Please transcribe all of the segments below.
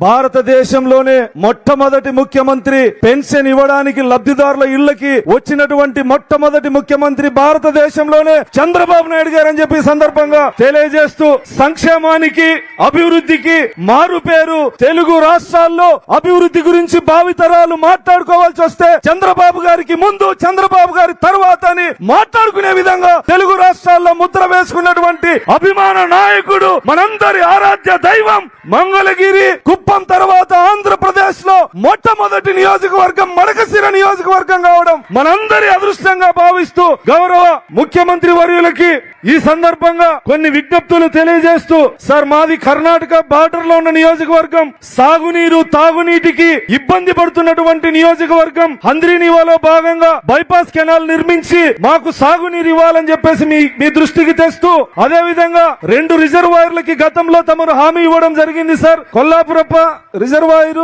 భారతదేశంలోనే మొట్టమొదటి ముఖ్యమంత్రి పెన్షన్ ఇవ్వడానికి లబ్ధిదారుల ఇళ్ళకి వచ్చినటువంటి మొట్టమొదటి ముఖ్యమంత్రి భారతదేశంలోనే చంద్రబాబు నాయుడు గారు అని చెప్పి సందర్భంగా తెలియజేస్తూ సంక్షేమానికి అభివృద్ధికి మారు పేరు తెలుగు రాష్ట్రాల్లో అభివృద్ధి గురించి భావితరాలు మాట్లాడుకోవాల్సి వస్తే చంద్రబాబు గారికి ముందు చంద్రబాబు గారి తర్వాత అని మాట్లాడుకునే విధంగా తెలుగు రాష్ట్రాల్లో ముద్ర వేసుకున్నటువంటి అభిమాన నాయకుడు మనందరి ఆరాధ్య దైవం మంగళగిరి కుప్ప తర్వాత ఆంధ్రప్రదేశ్లో మొట్ట మొదటి నియోజకవర్గం మడకశిర నియోజకవర్గం కావడం మనందరి అదృష్టంగా భావిస్తూ గౌరవ ముఖ్యమంత్రి వర్యులకి ఈ సందర్భంగా కొన్ని విజ్ఞప్తులు తెలియజేస్తూ సార్ మాది కర్ణాటక బార్డర్లో ఉన్న నియోజకవర్గం. సాగునీరు తాగునీటికి ఇబ్బంది పడుతున్నటువంటి నియోజకవర్గం. హంద్రీనివాలో భాగంగా బైపాస్ కెనాల్ నిర్మించి మాకు సాగునీరు ఇవ్వాలని చెప్పేసి మీ మీ దృష్టికి తెస్తూ అదే విధంగా రెండు రిజర్వాయర్లకి గతంలో తమరు హామీ ఇవ్వడం జరిగింది సార్. కొల్లాపురప్ప రిజర్వాయర్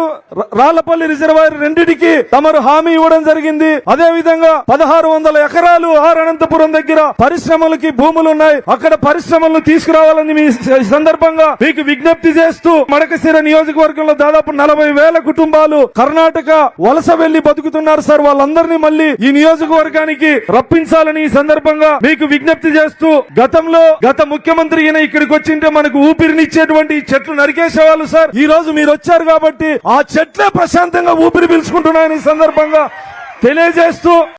రాళ్ళపల్లి రిజర్వాయర్ రెండిటికి తమరు హామీ ఇవ్వడం జరిగింది. అదే విధంగా పదహారు వందల ఎకరాలు ఆర్ అనంతపురం దగ్గర పరిశ్రమలకి భూములు ఉన్నాయి. అక్కడ పరిశ్రమలను తీసుకురావాలని మీ సందర్భంగా మీకు విజ్ఞప్తి చేస్తూ మడకశిర నియోజకవర్గంలో దాదాపు నలభై వేల కుటుంబాలు కర్ణాటక వలస వెళ్ళి బతుకుతున్నారు సార్. వాళ్ళందరినీ మళ్ళీ ఈ నియోజకవర్గానికి రప్పించాలని ఈ సందర్భంగా మీకు విజ్ఞప్తి చేస్తూ గతంలో గత ముఖ్యమంత్రి ఈయన ఇక్కడికి వచ్చింటే మనకు ఊపిరినిచ్చేటువంటి చెట్లు నరికేసేవాళ్ళు సార్. ఈ రోజు మీరు వచ్చారు కాబట్టి ఆ చెట్లే ప్రశాంతంగా ఊపిరి పీల్చుకుంటున్నాయని ఈ సందర్భంగా తెలియజేస్తూ